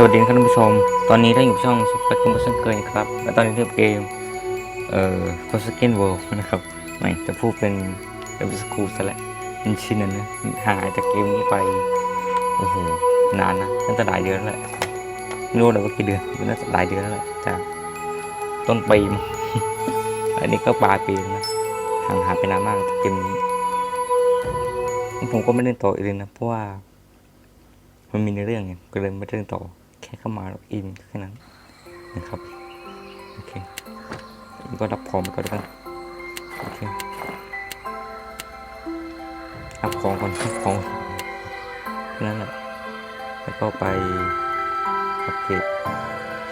สวัสดีครับท่านผู้ชม ตอนนี้ท่านอยู่ช่องสปาร์กิ้งบัสเกยครับ และตอนนี้เล่นเกม เอ่อ f o r s a k e n World นะครับ ไม่จะพูดเป็นเอเวอร์สคูซะแหละเป็นชินนะนะ หายจากเกมนี้ไป โอ้โห นานนะตั้งแต่หลายเดือนแล้วแหละไม่รู้เลยว่ากี่เดือนน่าจะหลายเดือนแล้วแหละจากต้นปีอันนี้ก็ปลายปีแล้วนะ ห่างหายไปนานมากเกมนี้ ผมก็ไม่เล่นต่ออีกเลยนะ เพราะว่า มันมีในเรื่องไงก็เลยไม่ได้เล่นต่อ ค่เข้ามาอินแค่นั้นนะครับโอเคก็รับของไปก่อนแล้วกันโอเครับของก่อนรับของแค่นั้นแหละแล้วก็ไปอัปเกรด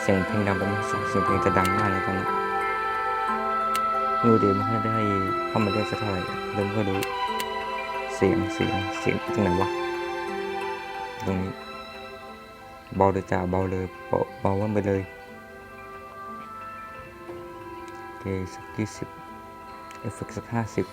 เสียงเพลงดังไปมั้ยเสียงเสียงเพลงจะดังมากเลยตอนนี้ดูเดี๋ยวไม่ค่อยได้เข้ามาเล่นสักเท่าไหร่เริ่มก็รู้เสียงเสียงเสียงตรงไหนวะตรงนี้ เบาเลยจ้าเบาเลยเบาเบาวันไปเลยโอเคสักยี่สิบเอฟเฟกสักห้าสิบ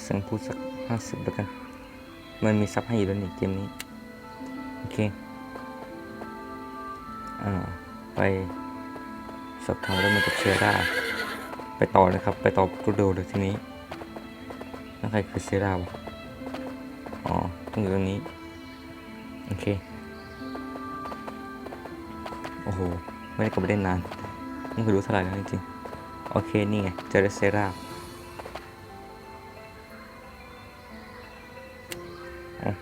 เสียงพูดสักห้าสิบแล้วกัน มันมีซับให้อยู่แล้วนี่เกมนี้ โอเค อ่า ไปสอบถามเรื่องมันกับเชื้อได้ไปต่อนะครับ ไปต่อกูโดเลยทีนี้แล้วใครคือเซราวะ ต้องอยู่ตรงนี้ โอเค โอ้โห ไม่ได้กลับไปเล่นนานไม่เคยรู้เท่าไหร่แล้วจริงๆโอเค นี่ไง เจอแล้วเซราอ๋อ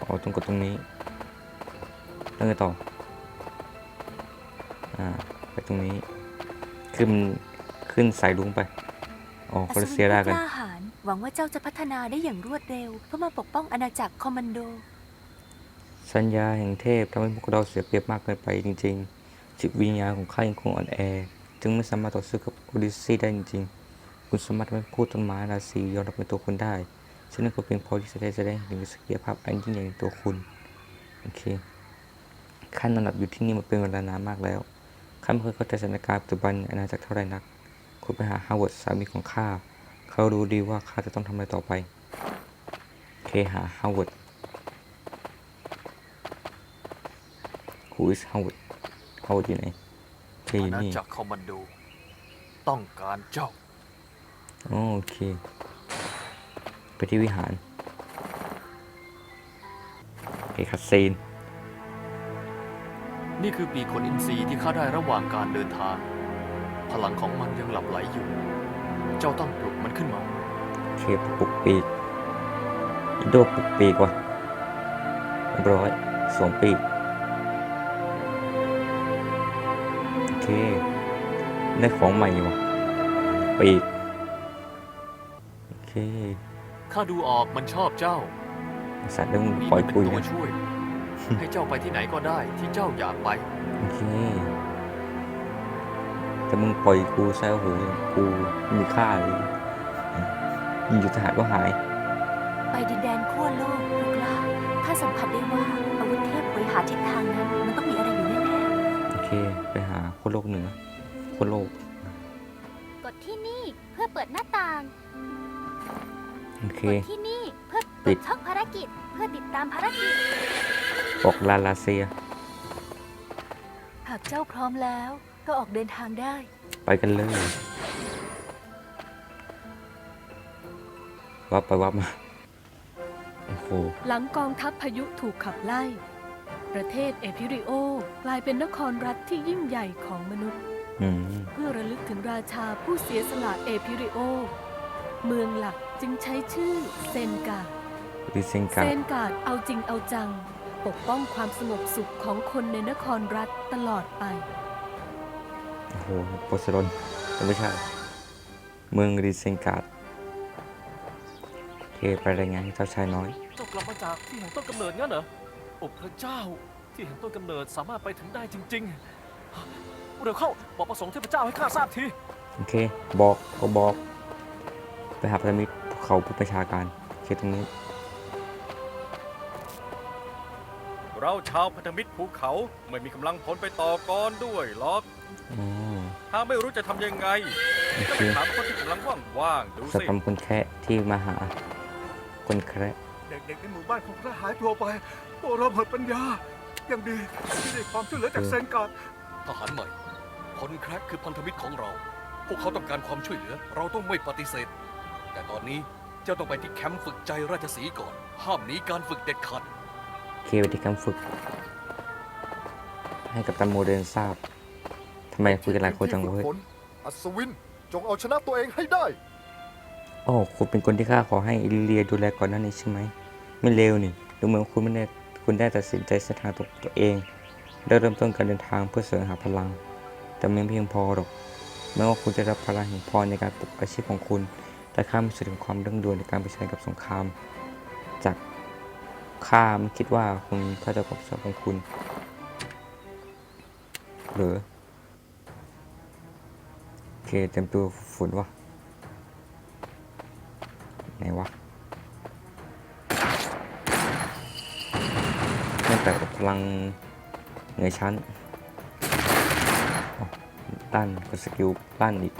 อ๋อต้องกดตรงนี้ แล้วไงต่อ อ่า ไปตรงนี้ ขึ้น ขึ้นสายลุงไป อ๋อคอันศละวิเซรากัน หวังว่าเจ้าจะพัฒนาได้อย่างรวดเร็ว เพื่อมาปกป้องอาณาจักรคอมมานโด สัญญาแห่งเทพทำให้พวกเราเสียเปรียบมากเกินไปจริงๆจิตวิญญาณของข้ายังคงอ่อนแอ จึงไม่สามารถต่อสู้กับโอดิซีได้จริงๆ คุณสามารถทำให้พูดต้นไม้ราศียอมรับในตัวคุณได้ฉะนั้นก็เพียงพอที่จะได้แสดงถึงศักยภาพอันยิ่งใหญ่ในตัวคุณ โอเคข้านอนหลับอยู่ที่นี่มาเป็นเวลานานมากแล้วข้าไม่เคยเข้าใจสถานการณ์ปัจจุบันในอาณาจักรเท่าไรนัก คุณไปหาฮาวเวิร์ดสามีของข้า เขารู้ดีว่าข้าจะต้องทำอะไรต่อไปโอเคหาฮาวเวิร์ด Who is Howard Howard อยู่ไหนโอเคออายู่ณานี่จักรคอมมานโดต้องการเจ้าอ๋อโอเค ไปที่วิหารโอเคคัดซีนนี่คือปีกขนอินทรีย์ที่ข้าได้ระหว่างการเดินทาง พลังของมันยังหลับไหลอยู่ เจ้าต้องปลุกมันขึ้นมาโอเคปลุกปีกอินโดปลุกปีกว่ะเรียบร้อยสวมปีก โอเค ได้ของใหม่ว่ะ ปีก โอเค ข้าดูออกมันชอบเจ้าสัตว์เริ่มมีปล่อยมันเป็นปุยตัวนะช่วย ให้เจ้าไปที่ไหนก็ได้ที่เจ้าอยากไป โอเค แต่มึงปล่อยกูใช่โอ้โหกูมีค่าเลยอยู่จะหายก็หาย ไปดินแดนขั้วโลกลูกล่าข้าสัมผัสได้ว่าอาวุธเทพบริหารทิศทางนั้น มันต้องมีอะไรอยู่แน่โอเค ไปหาคนโลกเหนือคนโลก กดที่นี่เพื่อเปิดหน้าต่าง โอเค กดที่นี่เพื่อปิเปิดดช่องภารกิจ เพื่อติดตามภารกิจบอกลาลาเซียๆหากเจ้าพร้อมแล้ว ก็ออกเดินทางได้ ไปกันเลย วับไปวับมา โอ้โห หลังกองทัพพายุถูกขับไล่ ประเทศเอพิริโอกลายเป็นนครรัฐที่ยิ่งใหญ่ของมนุษย์ อืม เพื่อระลึกถึงราชาผู้เสียสละเอพิริโอ เมืองหลักจึงใช้ชื่อเซนการ์ดดิเซนเซกานการ์ดเอาจริงเอาจัง ปกป้องความสงบสุขของคนในนครรัฐตลอดไป โอ้โหโพสโดนแต่ไม่ใช่ เมืองดิเซนการ์ดโอเคไปรายงานให้เจ้าชายน้อย เจ้ากลับมาจากที่แห่งต้นกำเนิดงั้นเหรอโอ้พระเจ้า ที่แห่งต้นกำเนิดสามารถไปถึงได้จริงๆเร็วเข้าบอกประสงค์เทพเจ้าให้ข้าทราบที โอเค บอกก็บอก ไปหาพันธมิตรภูเขาผู้ประชาการโอเคตรงนี้ เราชาวพันธมิตรภูเขาไม่มีกำลังพลไปต่อกรด้วยหรอก อ๋อ ถ้าไม่รู้จะทำยังไง โอก็เคไปถามคนที่กำลังว่างๆดูสสิกรรมคนแคะที่มาหา คนแคระเด็กๆในหมู่บ้านของพระหายตัวไปพวกเราหมดปัญญา ยังดีที่ได้ความช่วยเหลือจากเซนการ์ดทหารใหม่ คนแครกคือพันธมิตรของเรา พวกเขาต้องการความช่วยเหลือ เราต้องไม่ปฏิเสธ แต่ตอนนี้เจ้าต้องไปที่แคมป์ฝึกใจราชสีห์ก่อน ห้ามหนีการฝึกเด็ดขาด เควิธีการฝึก ให้กับตันโมเดิร์นทราบทำ ไมคุยกันหลายคนจังที่เว้ฝึยกฝนอัศวินจงเอาชนะตัวเองให้ได้ โอ้คุณเป็นคนที่ข้าขอให้อิลิเลียดูแลก่อนหน้านี้ใช่ไหม ไม่เลวนี่ ดูเหมือนคุณไม่ได้คุณได้ตัดสินใจเส้นทางตัวตัวเอง ได้เริ่มต้นการเดินทางเพื่อเสริมหาพลัง แต่ไม่เพียงพอหรอก แม้ว่าคุณจะรับพลังแห่งพรในการปลุกอาชีพของคุณ แต่ข้าไม่รู้ถึงความเร่งด่วนในการเผชิญกับสงคราม จากข้าไม่คิดว่าคุณเข้าใจความสำคัญของคุณ หรือโอ เคเต็มตัวฝุ่นวะไหนวะนื่องจากพลังเหนือชั้นอ๋อด้านกดสกิลด้านอีก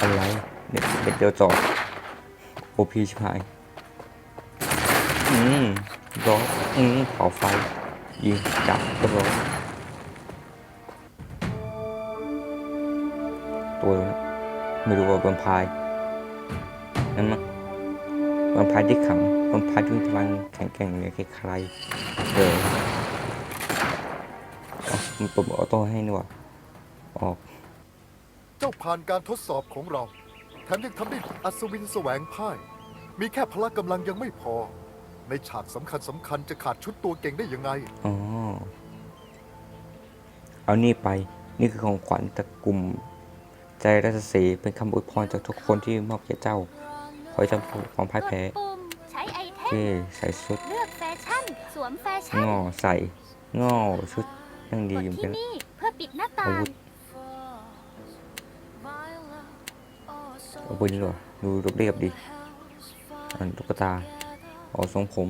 อะไรเด็ดเด็ดเดียวจอดโอพีชิบหายอืม ร้อนอืมเผาไฟ ยิงจับร้อนตัวนั้นไม่รู้ว่าแวมพายนั่นมั้งแวมพายที่ขังแวมพายที่มีพลังแข็งแกร่งเหนี่ยใครเอออ๋อมันเปิดออโต้ให้นี่ว่าออก เจ้าผ่านการทดสอบของเรา แถมยังทำได้อัศวินแสวงพ่าย มีแค่พละกำลังยังไม่พอ ในฉากสำคัญสำคัญจะขาดชุดตัวเก่งได้ยังไง อ๋อ เอานี่ไป นี่คือของขวัญจากกลุ่ม ใจราชสีห์เป็นคำอวยพรจากทุกคนที่มอบแก่เจ้า ขอให้เจำผูกความพ่ายกดแพ้ปุ่มใช้ไอเทเท่มใส่ชุดเลือกแฟชั่น สวมแฟชั่น ง่อใส่ง่อชุดยังดีกดอยู่เหมือนที่กันนี่เพื่อปิดหน้าต่าอาวุงธอาวุธนี่หรอดูรบเรียบดีอันตุ๊กตา อ๋อทรงผม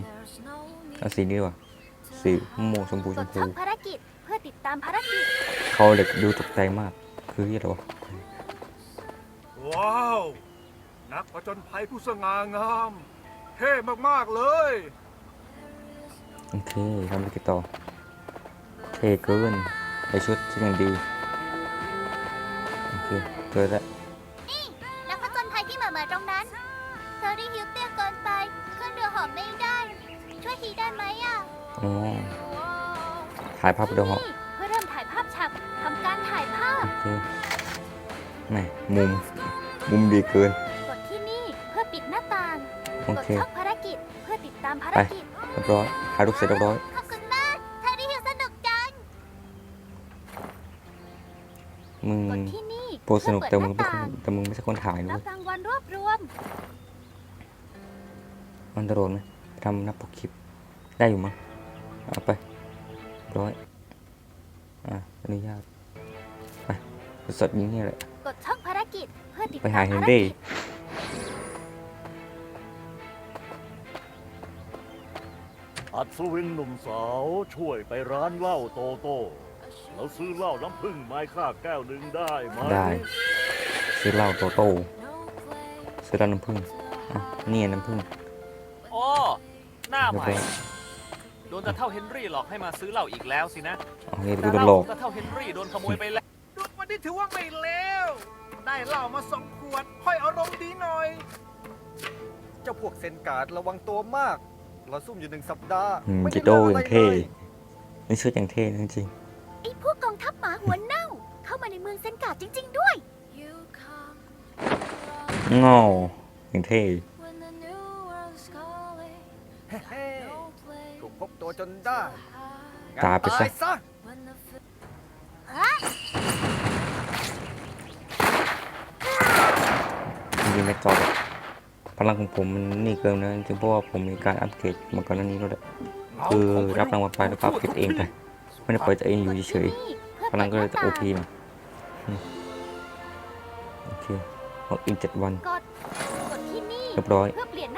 เอาสีนี้ดีกว่าสีม่วงชมพูกชดมพูช่องภารกิจเพื่อติดตามภารกิจเขาเหล็กดูตกใจมาก คืออะไรวะว้าว นักผจญภัยผู้สง่างาม เท่มาก ๆ เลย โอเคทำไปกันต่อ เท่เกินใส่ชุดชุดอย่างดี โอเคเจอแล้ว อะอ๋อถ่ายภาพไปด้วยเหรอที่นี่เพื่อเริ่มถ่ายภาพฉากทำการถ่ายภาพ โอเคแหม่มุม มุมดีเกิน กดที่นี่เพื่อปิดหน้าต่างโอกดเค ช่องภารกิจเพื่อติดตามภารกิจ เรียบร้อยถ่ายรูปเสร็จเรียบร้อย ขอบคุณมากเธอได้ฮิวสนุกจัง มึงกดที่นี่โปรสนุกแต่เพื่มึองเปิเป็นดคหนน้าต่างแต่มึงไม่ใช่คนถ่ายนะรัเว้บยรางวัลรวบรวม มันจะโดนไหมทำหน้าปกคลิป ได้อยู่มั้ง เอาไปเรียบร้อยอะอนุญาตไปสดๆนี้เนี่ยแหละกดช่องภารกิจเพื่อติดไปตามหาเฮภานรรี่กิจอัศวินหนุ่มสาวช่วยไปร้านเหล้าโตโต้แล้วซื้อเหล้าน้ำผึ้งไม้ค่าแก้วหนึ่งได้ไหมได้ซื้อเหล้าโตโต้ซื้อเหล้าน้ำผึ้งอะเนี่ยน้ำผึ้งอ๋อหน้าเรีใหยบม่ร้อย โดนตาเท่าเฮนรี่หลอกให้มาซื้อเหล้าอีกแล้วสินะโอเคดูโดนหลอกตาเท่าเฮนรี่โดนขโมยไปแล้วดูวันนี้ถือว่าไม่เลวได้เหล้ามาสองขวดค่อยอารมณ์ดีหน่อย เจ้าพวกเซนการ์ดระวังตัวมาก เราซุ่มอยู่หนึ่งสัปดาห์อืมไม่จิได้โต้เรื่องออะไรย่างเท่เลยนี่ชุดอย่างเท่นะจริงไอ้พวกกองทัพหมาหัวเน่า เข้ามาในเมืองเซนการ์ดจริง ๆ ด้วยๆง้ออย่างเท่ จนได้ตายไปซะงั้นซะจริงๆไม่จอดอะพลังของผมมันนี่เกินนะจริงๆเพราะว่าผมมีการอัปเกรดมาก่อนหน้านี้แล้วแหละคือรับรางวัลไปแล้วก็อัปเกรดเองไปไม่ได้ปล่อยตัวเองอยู่เฉยๆพลังก็เลยจะโอพีมาอืมโอเคออกอีกเจ็ดวันกดกดที่นี่เรียบร้อย เพื่อเปลี่ยนหน้า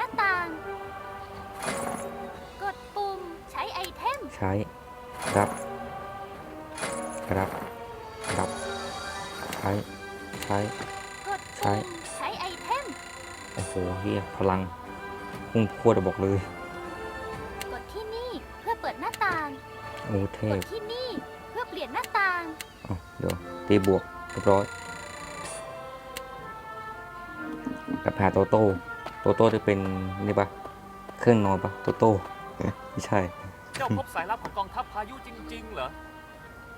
ช้ รับ รับ รับช้ ใช้กดใช้ปุ่มใช้ไอเทม โอ้โหเฮียพลังพุ่งพรวดอะบอกเลย กดที่นี่เพื่อเปิดหน้าต่าง โอ้เทกพดที่นี่เพื่อเปลี่ยนหน้าต่างอ๋อเดี๋ยวตีบวกเรียบร้อยกับหาโตโต้ โตโต้จะเป็นนี่ปะเครื่องนอนปะโตโต้ ไม่ใช่เจ้าพบสายลับของกองทัพพายุจริง ๆ เหรอ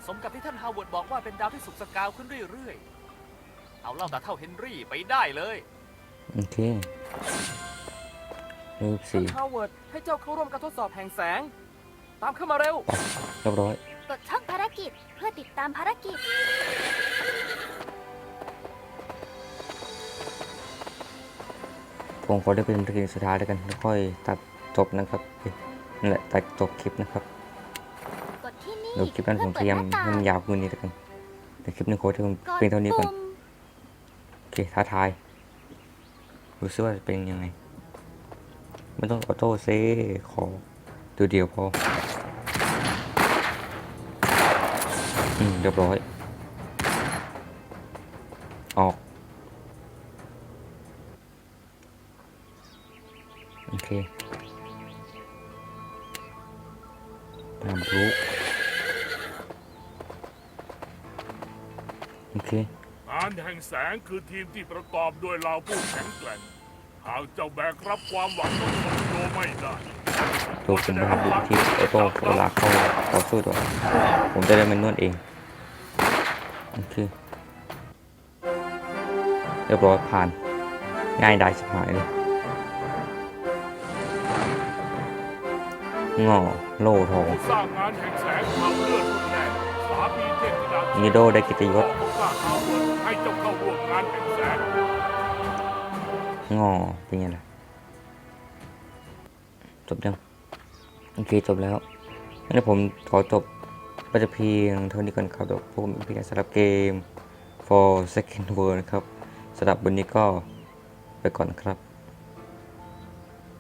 สมกับที่ท่านฮาวเวิร์ดบอกว่าเป็นดาวที่สุกสกาวขึ้นเรื่อยๆ เอาเล่าตาเท่าเฮนรี่ไปได้เลยโอเครูปสี่ฮาวเวิร์ดให้เจ้าเข้าร่วมการทดสอบแห่งแสง ตามเข้ามาเร็ว เรียบร้อยกดช่องภารกิจเพื่อติดตามภารกิจ ผมขอได้เป็นภารกิจสุดท้ายแล้วกันแล้วค่อยตัดจบนะครับเอ้ย นั่นแหละตัดจบคลิปนะครับกดที่นี่เดี๋ยวคลิปนั้นผมพเพื่ยาอยามเปิดหน้าต่างให้มันยาวกว่านี้แล้วกันแต่คลิปนี้ขอที่ผมกดเพียงเท่านี้ก่อนปุ่มโอเคท้าทายดูซิว่าจะเป็นยังไงไม่ต้องออโต้เซขอดูเดียวพออืมเรียบร้อย ออก โอเค ตามรู้โอเคงานแห่งแสงคือทีมที่ประกอบด้วยเหล่าผู้แข็งแกร่งหากเจ้าแบกรับความหวังของคนโยไม่ได้ตัวผมนะครับอยู่ที่ออโต้เวลาเข้าต่อสู้ตัว ผมจะได้มันนวดเอง โอเค เรียบร้อยผ่าน ง่ายได้ชิบหายเลย งอโล่ทองผู้สร้างงานแห่งแสงเผาเลือดรุนแรงสามีเทพธิดานิโดได้กิตยศของข้าฮาวเวิร์ดให้เจ้าเข้าร่วมงานแห่งแสงงอเป็นไงล่ะจบยังโอเคจบแล้วงั้นผมขอจบไปจะเพียงเท่านี้ก่อนครับเดี๋ยวผมเพียงสำหรับเกม for second world นะครับสำหรับวันนี้ก็ไปก่อนนะครับ